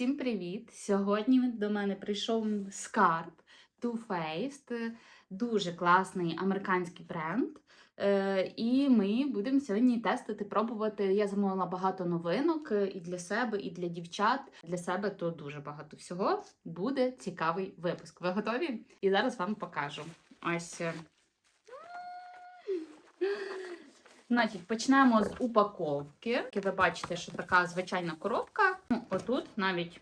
Всім привіт! Сьогодні до мене прийшов скарб Too Faced, дуже класний американський бренд. Е, І ми будемо сьогодні тестити, пробувати. Я замовила багато новинок е, і для себе, і для дівчат. Для себе то дуже багато всього. Буде цікавий випуск. Ви готові? І зараз вам покажу. Ось. е, Значить, почнемо з упаковки. Ви бачите, що така звичайна коробка. Отут навіть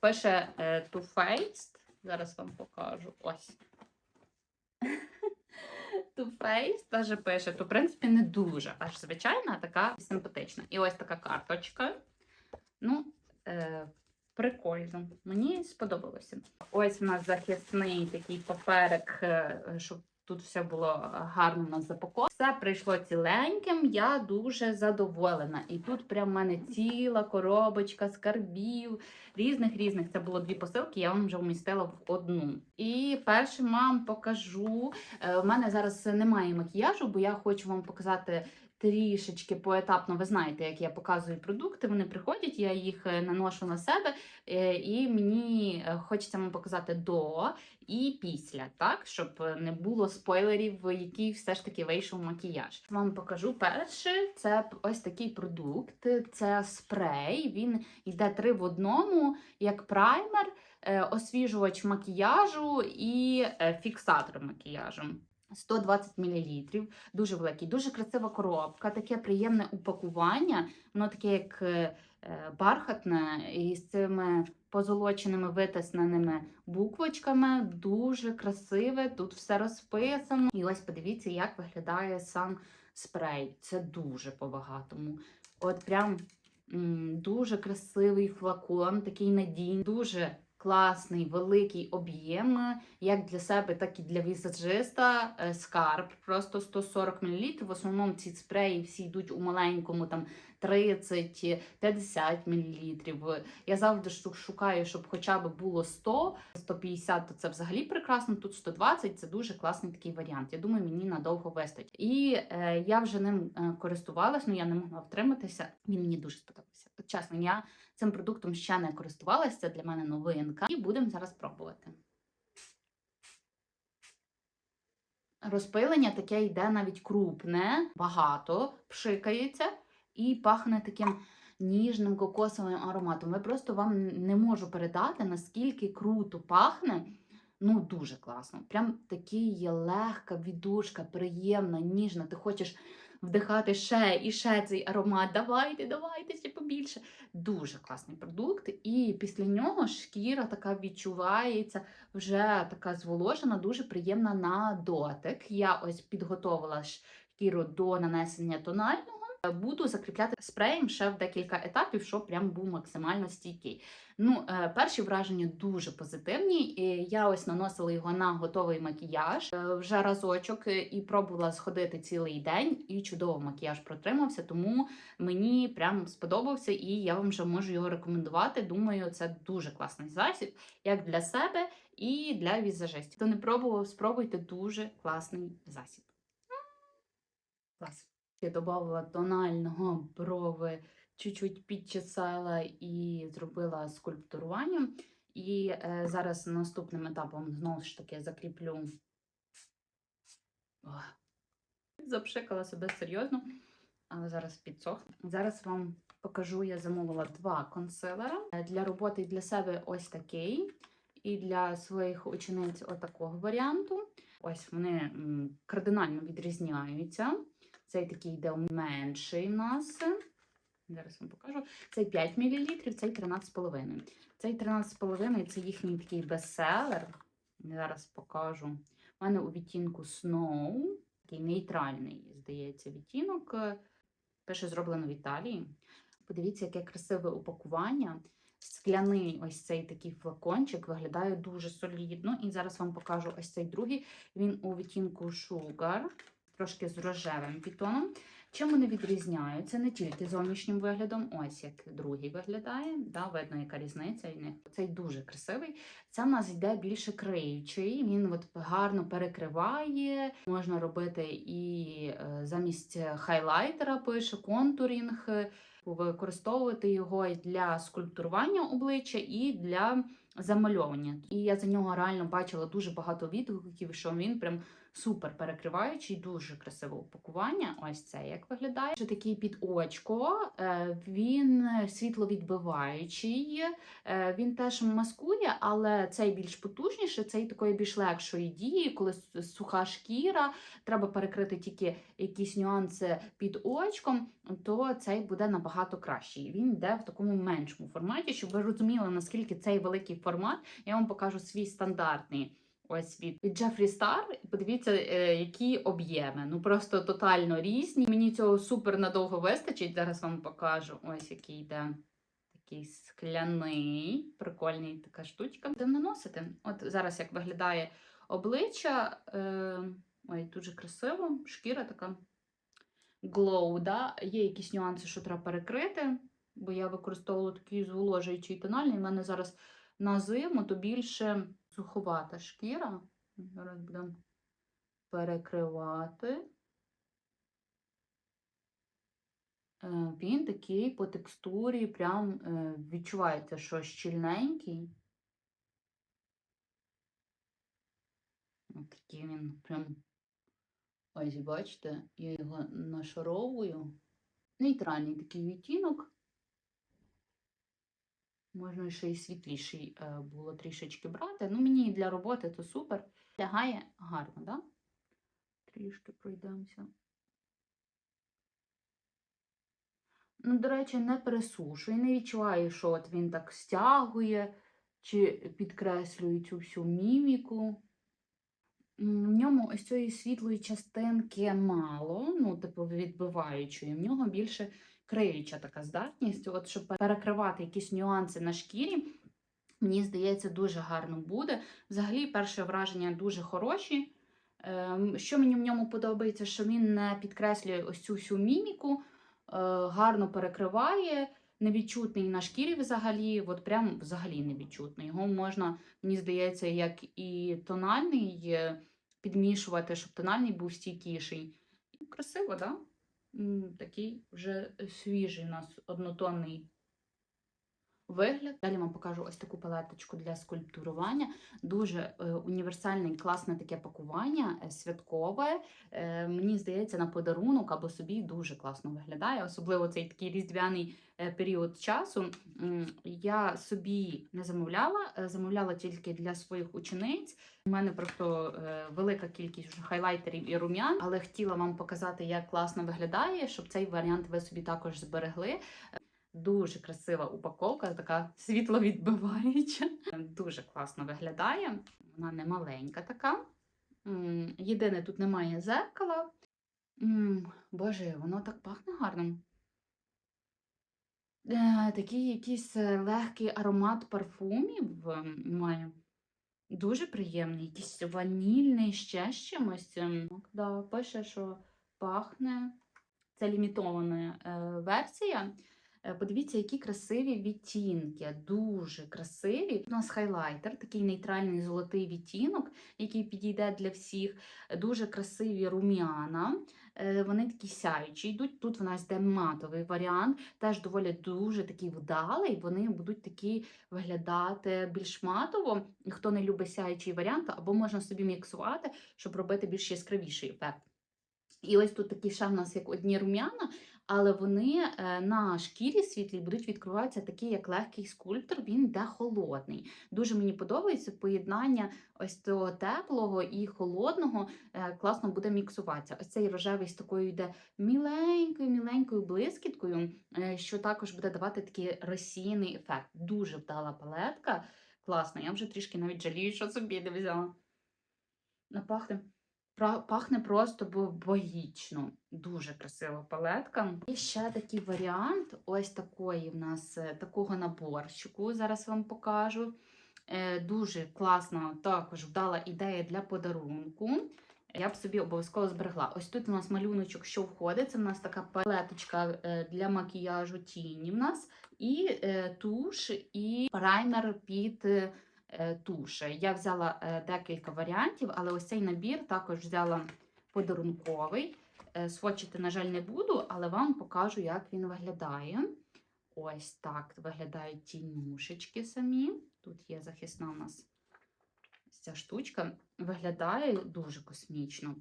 пише е, Too Faced. Зараз вам покажу. Ось. Too Faced теж пише. То, в принципі, не дуже аж звичайна, а така симпатична. І ось така карточка. Ну, е, прикольно. Мені сподобалося. Ось у нас захисний такий паперик, е, щоб тут все було гарно у нас запаковано. Все прийшло ціленьким, я дуже задоволена. І тут прям в мене ціла коробочка скарбів, різних різних. Це було дві посилки, я вам вже вмістила в одну. І першим вам покажу. У мене зараз немає макіяжу, бо я хочу вам показати. Трішечки поетапно, ви знаєте, як я показую продукти. Вони приходять, я їх е, наношу на себе, е, і мені е, хочеться вам показати до і після, так, щоб не було спойлерів, який все ж таки вийшов макіяж. Вам покажу перше, це ось такий продукт, це спрей. Він йде три в одному, як праймер, освіжувач макіяжу і фіксатор макіяжу. 120 мл, дуже великий, дуже красива коробка, таке приємне упакування. Воно таке, як е, е, бархатне, і з цими позолоченими витисненими буквочками. Дуже красиве, тут все розписано. І ось подивіться, як виглядає сам спрей. Це дуже по-багатому. От прям дуже красивий флакон, такий надійний, дуже класний великий об'єм, як для себе, так і для візажиста. Е, Скарб просто 140 мл. В основному ці спреї всі йдуть у маленькому там 30-50 мл. Я завжди шукаю, щоб хоча б було 100, 150, то це взагалі прекрасно. Тут 120 це дуже класний такий варіант. Я думаю, мені надовго вистачить. І е, я вже ним е, користувалась, ну я не могла втриматися. Він мені дуже сподобався. Чесно, я цим продуктом ще не користувалася. Це для мене новинка. І будемо зараз пробувати. Розпилення таке йде навіть крупне, багато пшикається і пахне таким ніжним кокосовим ароматом. Я просто вам не можу передати, наскільки круто пахне. Ну, дуже класно. Прям такий є легка віддушка, приємна, ніжна. Ти хочеш вдихати ще і ще цей аромат. Давайте, давайте ще побільше. Дуже класний продукт. І після нього шкіра така відчувається, вже така зволожена, дуже приємна на дотик. Я ось підготовила шкіру до нанесення тонального. Буду закріпляти спреєм ще в декілька етапів, щоб прям був максимально стійкий. Ну, е, перші враження дуже позитивні. Я ось наносила його на готовий макіяж е, вже разочок е, і пробувала сходити цілий день, і чудово макіяж протримався, тому мені прям сподобався, і я вам вже можу його рекомендувати. Думаю, це дуже класний засіб, як для себе і для візажистів. Хто не пробував, спробуйте дуже класний засіб. Клас. Я додавала тонального брови, чуть-чуть підчесала і зробила скульптурування. І е, зараз наступним етапом знову ж таки закріплю. Запшикала себе серйозно, але зараз підсохне. Зараз вам покажу, я замовила два консилера. Е, Для роботи для себе ось такий, і для своїх учениць отакого варіанту. Ось вони кардинально відрізняються. Цей такий йде менший у нас. Зараз вам покажу. Цей 5 мл, цей 13,5. Цей 13,5 це їхній такий бестселер. Зараз покажу. У мене у відтінку Snow, такий нейтральний, здається, відтінок. Пише зроблено в Італії. Подивіться, яке красиве упакування. Скляний ось цей такий флакончик виглядає дуже солідно. І зараз вам покажу ось цей другий. Він у відтінку Sugar трошки з рожевим підтоном. Чим вони відрізняються? Не тільки зовнішнім виглядом, ось як другий виглядає. Да, видно, яка різниця в. Цей дуже красивий. Це в нас йде більше криючий. Він от гарно перекриває. Можна робити і е, замість хайлайтера пише контурінг. е, Використовувати його і для скульптурування обличчя і для замальовування. І я за нього реально бачила дуже багато відгуків, що він прям супер перекриваючий, дуже красиве упакування. Ось це як виглядає. Ще такий під очко, е, він світловідбиваючий, е, він теж маскує, але цей більш потужніший, цей такої більш легшої дії, коли суха шкіра, треба перекрити тільки якісь нюанси під очком, то цей буде набагато кращий. Він йде в такому меншому форматі, щоб ви розуміли, наскільки цей великий формат. Я вам покажу свій стандартний. Ось від, від Jeffree Star. І Подивіться, е, які об'єми. Ну просто тотально різні. Мені цього супер надовго вистачить. Зараз вам покажу. Ось який йде такий скляний, прикольний така штучка. Будемо наносити. От зараз як виглядає обличчя. Е, ой, дуже красиво. Шкіра така glow, да? Є якісь нюанси, що треба перекрити, бо я використовувала такий зволожуючий тональний. У мене зараз на зиму, то більше суховата шкіра. Зараз будемо перекривати. Е, Він такий по текстурі, прям е, відчувається, що щільненький. От такий він прям. Ось, бачите, я його нашаровую. Нейтральний такий відтінок. Можна ще й світліший е, було трішечки брати. Ну, мені для роботи то супер. Лягає гарно, да? Трішки пройдемося. Ну, до речі, не пересушує, не відчуваю, що от він так стягує чи підкреслює цю всю міміку. В ньому ось цієї світлої частинки мало, ну, типу, відбиваючої. В нього більше криюча така здатність, от щоб перекривати якісь нюанси на шкірі. Мені здається, дуже гарно буде. Взагалі, перше враження дуже хороші. Ем, Що мені в ньому подобається, що він не підкреслює ось цю всю міміку, е, гарно перекриває, невідчутний на шкірі взагалі, от прям взагалі невідчутний. Його можна, мені здається, як і тональний е, підмішувати, щоб тональний був стійкіший. Красиво, так? Да? Такий вже свіжий у нас однотонний вигляд. Далі вам покажу ось таку палеточку для скульптурування. Дуже е, універсальне і класне таке пакування, е, святкове. Е, мені здається, на подарунок або собі дуже класно виглядає, особливо цей такий різдвяний період часу. Я собі не замовляла, замовляла тільки для своїх учениць. У мене просто велика кількість хайлайтерів і рум'ян, але хотіла вам показати, як класно виглядає, щоб цей варіант ви собі також зберегли. Дуже красива упаковка, така світловідбиваюча. Дуже класно виглядає. Вона не маленька така. Єдине, тут немає зеркала. Боже, воно так пахне гарно. Е, Такий якийсь е, легкий аромат парфумів має. Дуже приємний, якийсь ванільний ще з чимось. Да, пише, що пахне. Це лімітована е, версія. Е, Подивіться, які красиві відтінки, дуже красиві. У нас хайлайтер, такий нейтральний золотий відтінок, який підійде для всіх. Дуже красиві рум'яна. Е, Вони такі сяючі йдуть. Тут в нас йде матовий варіант, теж доволі дуже такий вдалий. Вони будуть такі виглядати більш матово. Хто не любить сяючий варіант, або можна собі міксувати, щоб робити більш яскравіший ефект. І ось тут такі ще в нас як одні рум'яна, але вони е, на шкірі світлій будуть відкриватися такий, як легкий скульптор, він йде холодний. Дуже мені подобається поєднання ось цього теплого і холодного, е, класно буде міксуватися. Ось цей рожевий з такою йде міленькою, міленькою блискіткою, е, що також буде давати такий розсіяний ефект. Дуже вдала палетка. Класно, я вже трішки навіть жалію, що собі не взяла. Ну, пахне. Просто богічно. Дуже красива палетка. І ще такий варіант ось такої в нас е, такого наборчику. Зараз вам покажу. Е, Дуже класна, також вдала ідея для подарунку. я б собі обов'язково зберегла. Ось тут у нас малюночок, що входить. Це в нас така палеточка е, для макіяжу тіні в нас, і туш, і праймер під туш. Я взяла е, декілька варіантів, але ось цей набір також взяла подарунковий. Е, на жаль, не буду, але вам покажу, як він виглядає. Ось так виглядають тінюшечки самі. Тут є захисна у нас ця штучка. Виглядає дуже космічно.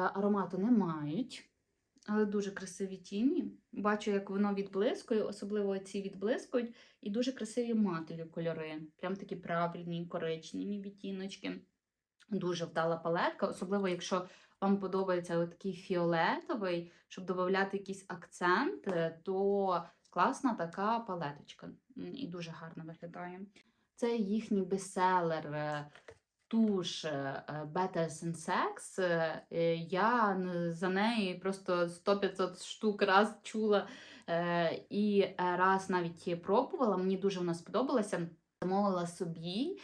Е, Аромату не мають, але дуже красиві тіні. Бачу, як воно відблискує, особливо ці відблискують, і дуже красиві матові кольори. Прям такі правильні, коричневі відтіночки. Дуже вдала палетка, особливо якщо вам подобається такий фіолетовий, щоб додати якийсь акцент, е, то класна така палеточка. І дуже гарно виглядає. Це їхній бестселер е, туш е, Better Than Sex. Е, е, Я за неї просто 100-500 штук раз чула і раз навіть пробувала. Мені дуже вона сподобалася. Замовила собі,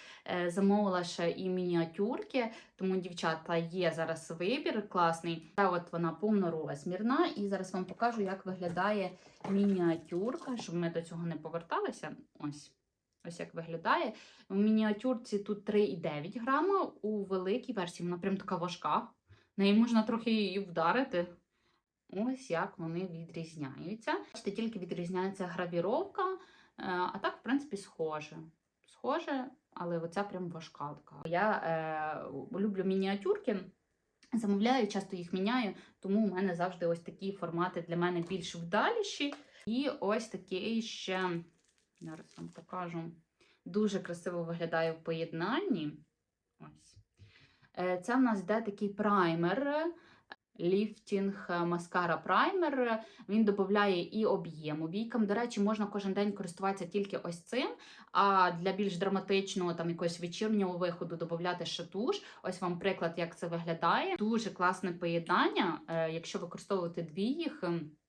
замовила ще і мініатюрки, тому, дівчата, є зараз вибір класний. Та от вона повнорозмірна, і зараз вам покажу, як виглядає мініатюрка, щоб ми до цього не поверталися. Ось. Ось як виглядає. У мініатюрці тут 3,9 грама, у великій версії вона прям така важка. Неї можна трохи її вдарити. Ось як вони відрізняються. Бачите, тільки відрізняється гравіровка, е, а так, в принципі, схоже. Схоже, але оця прям важка така. Я е, люблю мініатюрки. Замовляю, часто їх міняю, тому у мене завжди ось такі формати для мене більш вдаліші. І ось такий ще, зараз вам покажу, дуже красиво виглядає в поєднанні. Ось. Е, Це в нас йде такий праймер. Ліфтінг маскара праймер. Він додає і об'єму війкам. До речі, можна кожен день користуватися тільки ось цим. А для більш драматичного, там якогось вечірнього виходу додати ще туш. Ось вам приклад, як це виглядає. Дуже класне поєднання, е, якщо використовувати дві їх.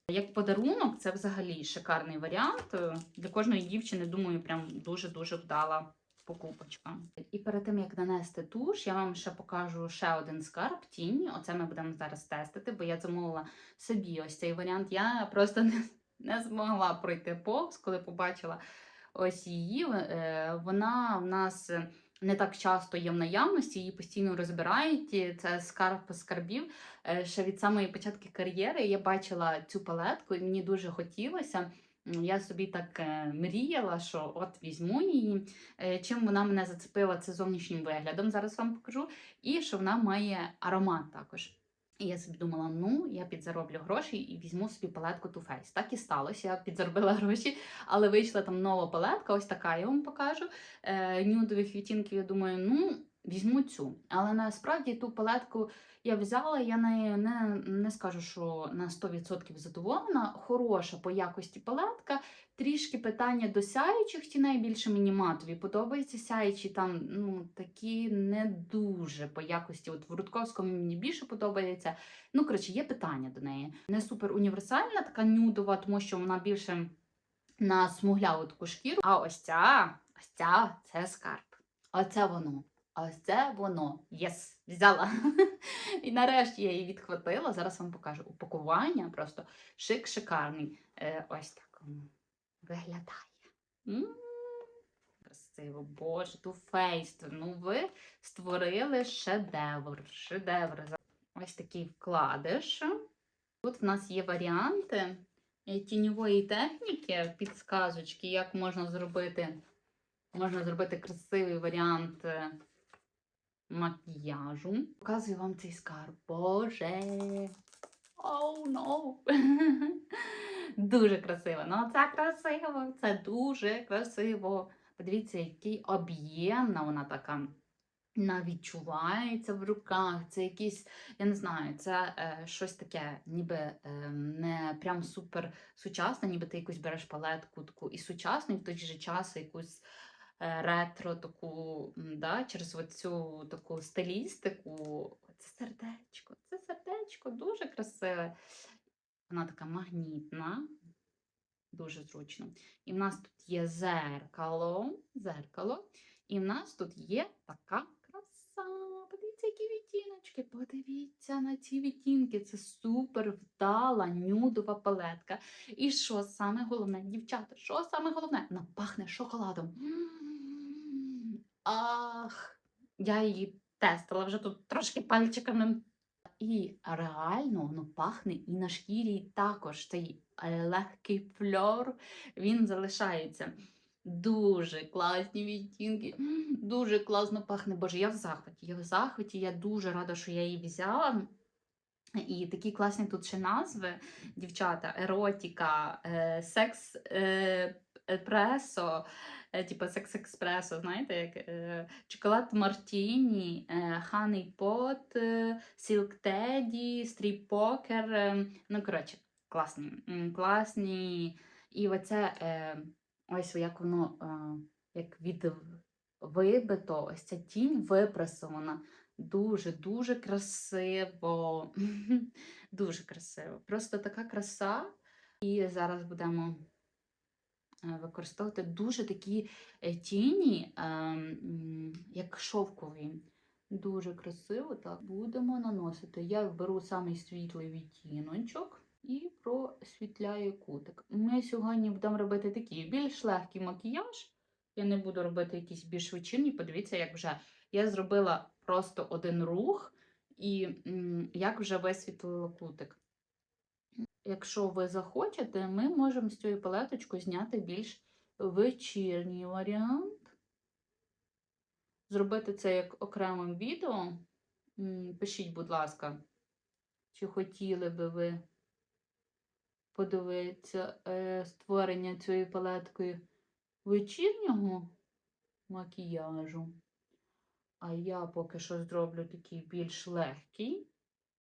Як подарунок, це взагалі шикарний варіант. Е, Для кожної дівчини, думаю, прям дуже-дуже вдала покупочка. І перед тим, як нанести туш, я вам ще покажу ще один скарб тіні. Оце ми будемо зараз тестити, бо я замовила собі ось цей варіант. Я просто не, не змогла пройти повз, коли побачила ось її. Е, Вона в нас не так часто є в наявності, її постійно розбирають. Це скарб скарбів. Е, Ще від самої початку кар'єри я бачила цю палетку, і мені дуже хотілося. Я собі так е, мріяла, що от візьму її. Е, Чим вона мене зацепила, це зовнішнім виглядом. Зараз вам покажу. І що вона має аромат також. І я собі думала, ну я підзароблю гроші і візьму собі палетку Too Faced. Так і сталося. Я підзаробила гроші, але вийшла там нова палетка, ось така я вам покажу. Е, нюдових відтінків, я думаю, ну. Візьму цю, але насправді ту палетку я взяла, я нею не, не скажу, що на 100% задоволена. Хороша по якості палетка. Трішки питання до сяючих тіней більше мені матові. Подобаються сяючі там ну, такі не дуже по якості. От в Рудковському мені більше подобається. Ну, коротше, є питання до неї. Не супер універсальна, така нюдова, тому що вона більше на смугляву таку шкіру. А ось ця, ось ця це скарб. Оце воно. А ось це воно. Єс, взяла. І нарешті я її відхватила. Зараз вам покажу упакування. Просто шик шикарний. Е, ось так виглядає. Красиво, боже, ту фейст. Ну, ви створили шедевр. Шедевр. Ось такий вкладиш. Тут в нас є варіанти е, тіньової техніки, підсказочки, як можна зробити. Можна зробити красивий варіант е, макіяжу. Показую вам цей скарб. Боже. Оу, oh, no. Дуже красиво. Ну, це красиво, це дуже красиво. Подивіться, який об'ємна вона така. Вона відчувається в руках. Це якийсь, я не знаю, це е, щось таке, ніби е, не прям супер сучасне, ніби ти якусь береш палетку таку і сучасну, і в той же час якусь ретро таку, да, через оцю таку стилістику. Це сердечко, це сердечко дуже красиве. Вона така магнітна, дуже зручно. І в нас тут є зеркало, зеркало, і в нас тут є така краса. краса! Подивіться, які відтіночки. Подивіться на ці відтінки. Це супер вдала нюдова палетка. І що саме головне, дівчата, що саме головне? Вона пахне шоколадом. Ах, я її тестила вже тут трошки пальчиками. І реально воно пахне і на шкірі також цей е, легкий фльор, він залишається. Дуже класні відтінки, дуже класно пахне. Боже, я в захваті. Я в захваті, я дуже рада, що я її взяла. І такі класні тут ще назви, дівчата, еротіка, е, секс е, еспресо, е, типу секс експресо, знаєте, як е, чоколад Мартіні, Ханий Пот, Сілк Теді, Стріп Покер. Ну, коротше, класні. класні. І оце е, ось як воно як від вибито, ось ця тінь випресована. Дуже, дуже красиво. Дуже красиво. Просто така краса. І зараз будемо використовувати дуже такі е, тіні, е, як шовкові. Дуже красиво так будемо наносити. Я беру самий світлий відтіночок і просвітляю кутик. Ми сьогодні будемо робити такий більш легкий макіяж. Я не буду робити якісь більш вечірні. Подивіться, як вже я зробила просто один рух, і як вже висвітлила кутик. Якщо ви захочете, ми можемо з цією палеточкою зняти більш вечірній варіант. Зробити це як окремим відео. Пишіть, будь ласка, чи хотіли би ви подивитися е, створення цією палеткою вечірнього макіяжу. А я поки що зроблю такий більш легкий.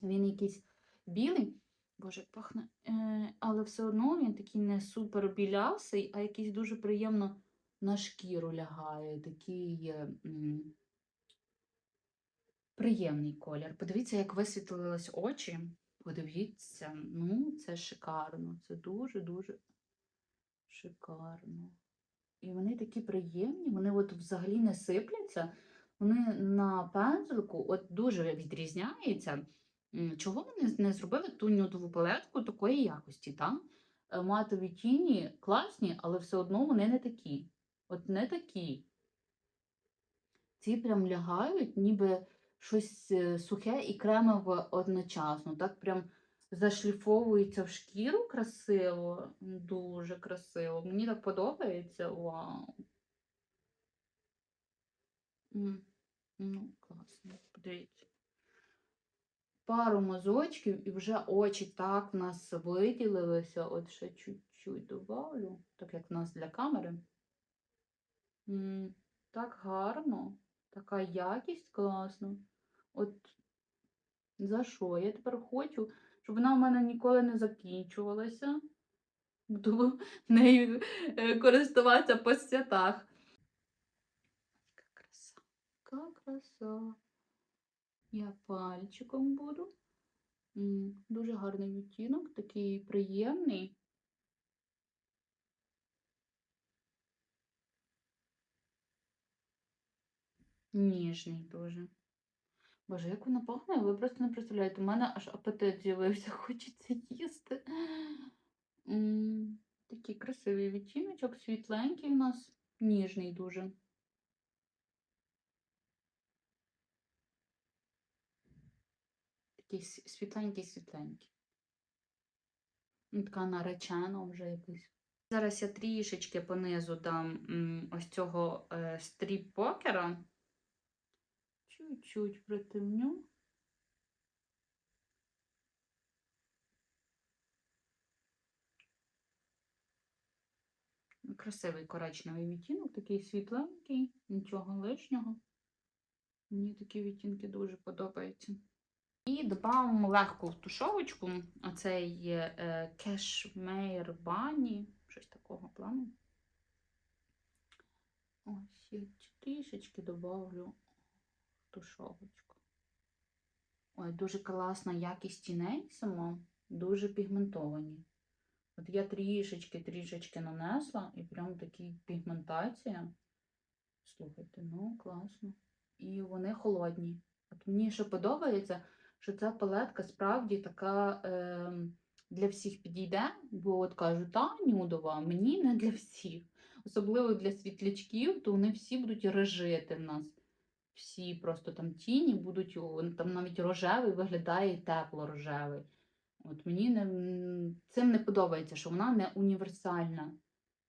Він якийсь білий, боже, як пахне, е, але все одно він такий не супер білясий, а якийсь дуже приємно на шкіру лягає. Такий е, м, приємний колір. Подивіться, як висвітлились очі. Подивіться, ну, це шикарно. Це дуже-дуже шикарно. І вони такі приємні, вони от взагалі не сипляться. Вони на пензлику от дуже відрізняються. Чого вони не зробили ту нюдову палетку такої якості? Та? Е, Матові тіні класні, але все одно вони не такі. От не такі. Ці прям лягають, ніби щось е, сухе і кремове одночасно. Так прям зашліфовується в шкіру красиво, дуже красиво. Мені так подобається. Вау. Ну, класно, подивіться. Пару мазочків і вже очі так в нас виділилися. От ще чуть-чуть добавлю, так як в нас для камери. М, Так гарно, така якість класна. От за що? Я тепер хочу, щоб вона в мене ніколи не закінчувалася. Буду нею е, користуватися по святах. Яка краса, яка краса. Я пальчиком буду. Дуже гарний відтінок, такий приємний. Ніжний дуже. Боже, як вона пахне, ви просто не представляєте. У мене аж апетит з'явився, хочеться їсти. Такий красивий відтіночок, світленький у нас, ніжний дуже. Такий с- світленький, світленький. Ну, Така наречена вже якийсь. Зараз я трішечки понизу дам ось цього е, стріп-покера. Чуть-чуть притемню. Красивий коричневий відтінок, такий світленький, нічого лишнього. Мені такі відтінки дуже подобаються. І додамо легку тушовочку, оцей е, кешмейр бані, щось такого плану. Ось я трішечки добавлю тушовочку. Ой, дуже класна якість тіней сама, дуже пігментовані. От я трішечки, трішечки нанесла і прям такі пігментація. Слухайте, ну класно. і вони холодні. От мені ще подобається, що ця палетка справді така е, для всіх підійде, бо от кажуть, та нюдова, мені не для всіх. Особливо для світлячків, то вони всі будуть режити в нас. Всі просто там тіні будуть, там навіть рожевий виглядає тепло рожевий. От мені не, цим не подобається, що вона не універсальна,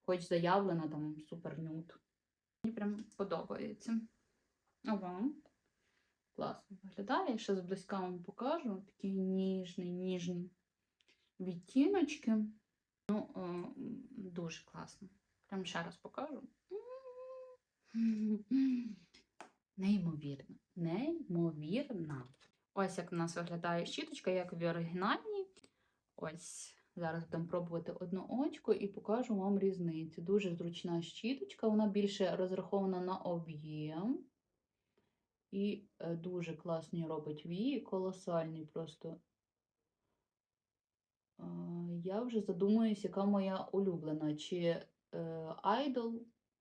хоч заявлена там супер нюд. Мені прям подобається. А вам? Класно виглядає. Ще зблизька вам покажу. Такі ніжні, ніжні відтіночки. Ну, е, м, дуже класно. Прям ще раз покажу. Неймовірно. Неймовірно. Ось як в нас виглядає щіточка, як в оригінальній. Ось зараз будемо пробувати одну очко і покажу вам різницю. Дуже зручна щіточка, вона більше розрахована на об'єм. І е, дуже класні робить вії, колосальний просто. Я вже задумуюсь, яка моя улюблена, чи е, Idol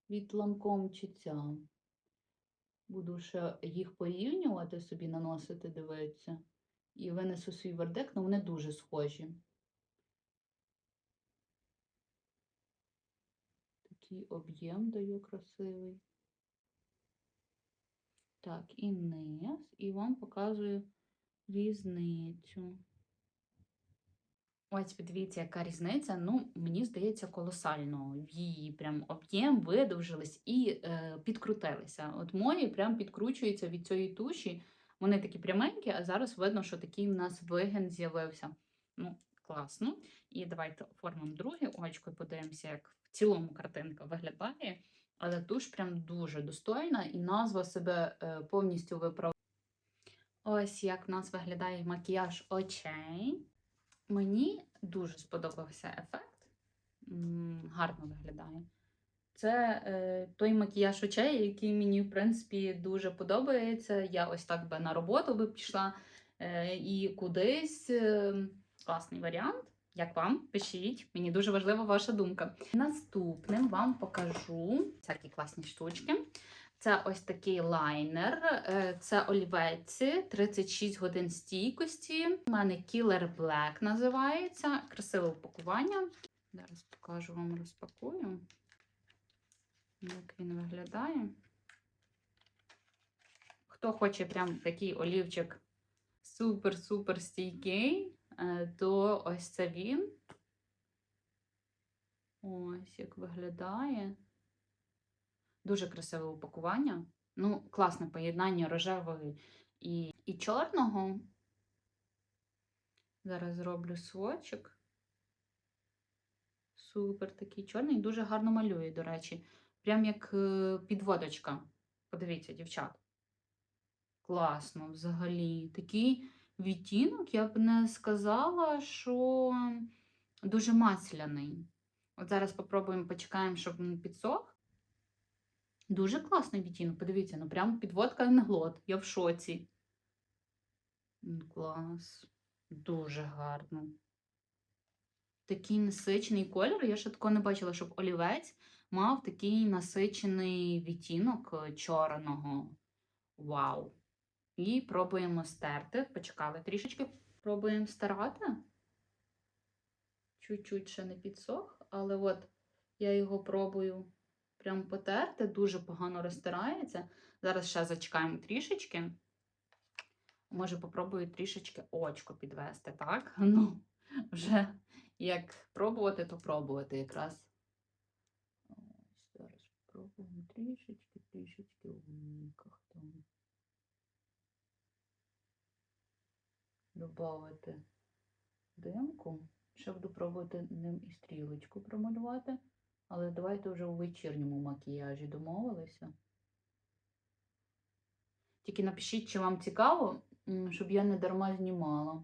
від Lancome, чи ця. Буду ще їх порівнювати собі, наносити, дивитися. І винесу свій вердикт, але вони дуже схожі. Такий об'єм дає красивий. Так, і низ, і вам показую різницю. Ось подивіться, яка різниця. Ну, мені здається, колосально. Її прям об'єм видовжились і е, підкрутилися. От мої прям підкручуються від цієї туші. Вони такі пряменькі, а зараз видно, що такий в нас вигін з'явився. Ну, класно. І давайте оформимо друге очко і подивимося, як в цілому картинка виглядає. Але туш прям дуже достойна, і назва себе е, повністю виправляє. Ось як в нас виглядає макіяж очей. Мені дуже сподобався ефект. Гарно виглядає. Це е, той макіяж очей, який мені, в принципі, дуже подобається. Я ось так би на роботу би пішла е, і кудись. Е, класний варіант. Як вам? Пишіть, мені дуже важлива ваша думка. Наступним вам покажу всякі класні штучки. Це ось такий лайнер, е, це олівеці, 36 годин стійкості. У мене Killer Black називається. Красиве упакування. Зараз покажу вам, розпакую, як він виглядає. Хто хоче прям такий олівчик супер-супер стійкий, то ось це він. Ось як виглядає. Дуже красиве упакування. Ну, класне поєднання рожевого і, і чорного. Зараз зроблю свочок. Супер такий чорний, дуже гарно малює, до речі. Прям як е, підводочка. Подивіться, дівчат. Класно взагалі. Такий відтінок, я б не сказала, що дуже масляний. От зараз попробуємо, почекаємо, щоб він підсох. Дуже класний відтінок, подивіться, ну прям підводка на глот. Я в шоці. Клас. Дуже гарно. Такий насичений колір. Я ще такого не бачила, щоб олівець мав такий насичений відтінок е, чорного. Вау! І пробуємо стерти. Почекали трішечки. Пробуємо стирати. Чуть-чуть ще не підсох, але от я його пробую прям потерти, дуже погано розтирається. Зараз ще зачекаємо трішечки. Може, попробую трішечки очко підвести, так? Ну, вже як пробувати, то пробувати якраз. Ось зараз спробуємо трішечки, трішечки в віках там. Добавити димку. Ще буду пробувати ним і стрілочку промалювати. Але давайте вже у вечірньому макіяжі домовилися. Тільки напишіть, чи вам цікаво, щоб я не дарма знімала.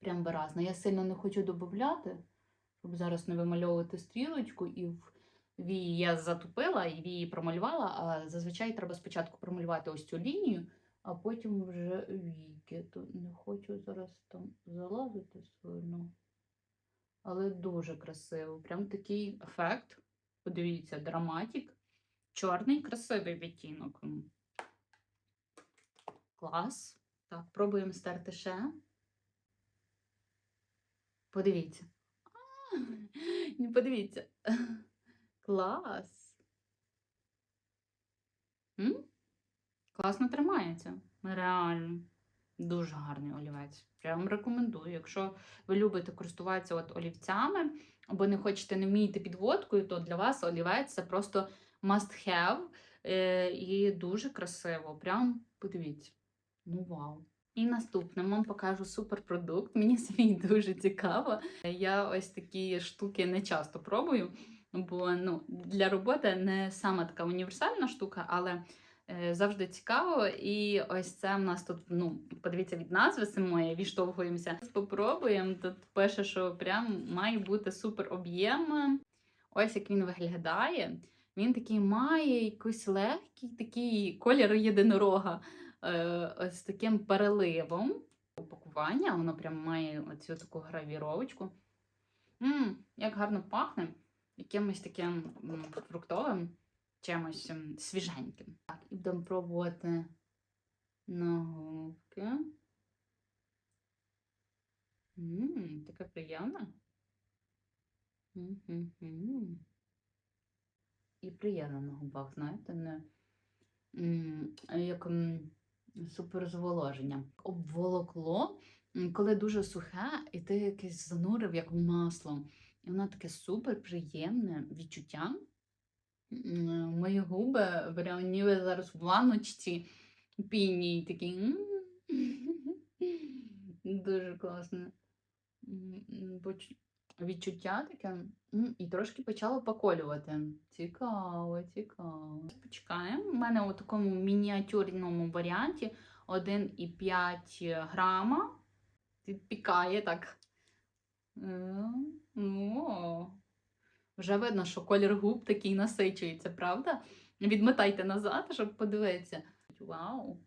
Прям виразно. Я сильно не хочу додати, щоб зараз не вимальовувати стрілочку, і в вії я затупила, і вії промалювала, а зазвичай треба спочатку промалювати ось цю лінію, а потім вже віки. Тут не хочу зараз там залазити сильно. Але дуже красиво. Прям такий ефект. Подивіться, драматик. Чорний, красивий відтінок. Клас. Так, пробуємо стерти ще. Подивіться. А, ні, Подивіться. Клас. М? Класно тримається. Реально. Дуже гарний олівець. Прям рекомендую. Якщо ви любите користуватися от олівцями, або не хочете, не вмієте підводкою, то для вас олівець це просто must have. Е, і дуже красиво. Прям подивіться. Ну вау. І наступним вам покажу суперпродукт. Мені самій дуже цікаво. Я ось такі штуки не часто пробую, бо ну, для роботи не саме така універсальна штука, але завжди цікаво. І ось це в нас тут, ну, подивіться, від назви самої відштовхуємося. Спробуємо. Тут пише, що прям має бути супер об'єм. Ось як він виглядає. Він такий має якийсь легкий такий колір єдинорога е, ось з таким переливом. Упакування, воно прям має оцю таку гравіровочку. Мм, як гарно пахне якимось таким м, фруктовим, чимось свіженьким. Так, і будемо пробувати на губки. Мм, таке приємне. І приємно на губах, знаєте, не як суперзволоження. Обволокло, коли дуже сухе, і ти якесь занурив як масло. І воно таке супер приємне відчуття. М, Мої губи прям зараз в ванночці піні такі. Дуже поч- Відчуття таке. І трошки почало поколювати. Цікаво, цікаво. Почекаємо. У мене у такому мініатюрному варіанті 1,5 грама. Підпікає так. О, вже видно, що колір губ такий насичується, правда? Відмотайте назад, щоб подивитися. Вау!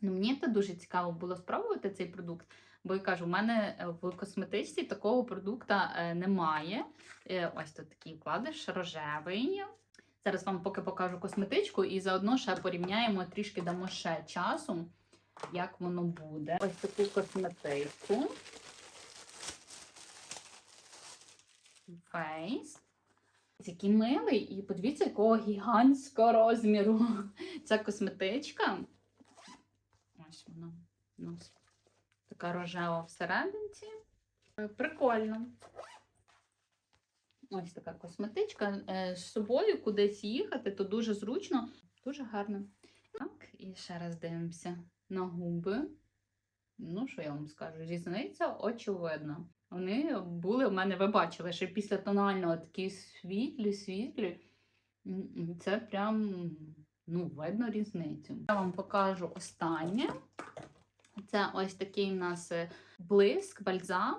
Ну, мені це дуже цікаво було спробувати цей продукт, бо я кажу, у мене е, в косметичці такого продукту е, немає. Е, Ось тут такий вкладиш рожевий. Зараз вам поки покажу косметичку і заодно ще порівняємо, трішки дамо ще часу, як воно буде. Ось таку косметичку. Фейс. Який милий, і подивіться, якого гігантського розміру. Ця косметичка. Ось вона у нас така рожева всерединці. Е, Прикольно. Ось така косметичка. Е, З собою кудись їхати, то дуже зручно, дуже гарно. Так, і ще раз дивимося на губи. Ну, що я вам скажу? Різниця очевидна. Вони були у мене, ви бачили, що після тонального такі світлі, світлі. Це прям ну, видно різницю. Я вам покажу останнє. Це ось такий у нас е, блиск, бальзам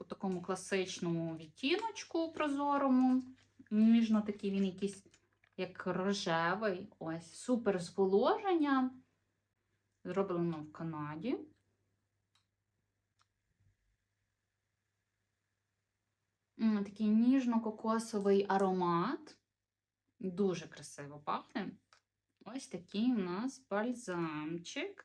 у такому класичному відтіночку прозорому. Ніжно такий він якийсь як рожевий. Ось супер зволоження. Зроблено в Канаді. Такий ніжно-кокосовий аромат. Дуже красиво пахне. Ось такий у нас бальзамчик.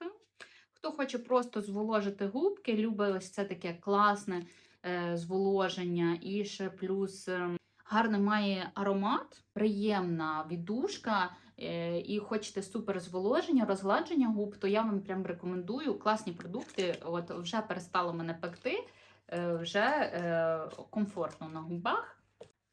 Хто хоче просто зволожити губки, любить ось це таке класне е, зволоження і ще плюс е, гарно має аромат, приємна віддушка. е, І хочете супер зволоження, розгладження губ, то я вам прям рекомендую класні продукти. От вже перестало мене пекти, вже е, комфортно на губах.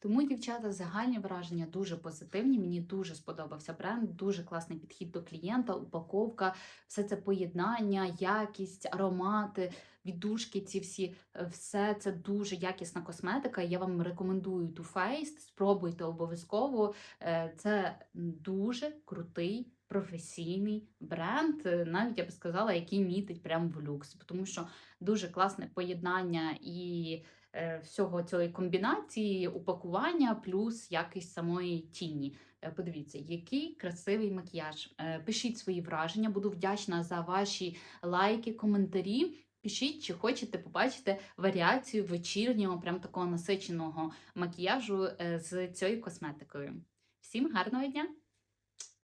Тому, дівчата, загальні враження дуже позитивні. Мені дуже сподобався бренд, дуже класний підхід до клієнта, упаковка, все це поєднання, якість, аромати, віддушки. Ці всі е, все це дуже якісна косметика. Я вам рекомендую Too Faced, спробуйте обов'язково. Е, Це дуже крутий. Професійний бренд, е, навіть я б сказала, який мітить прямо в люкс, тому що дуже класне поєднання і е, всього цієї комбінації, упакування, плюс якість самої тіні. Е, Подивіться, який красивий макіяж. Пишіть свої враження, буду вдячна за ваші лайки, коментарі. Пишіть, чи хочете побачити варіацію вечірнього, прям такого насиченого макіяжу з цією косметикою. Всім гарного дня!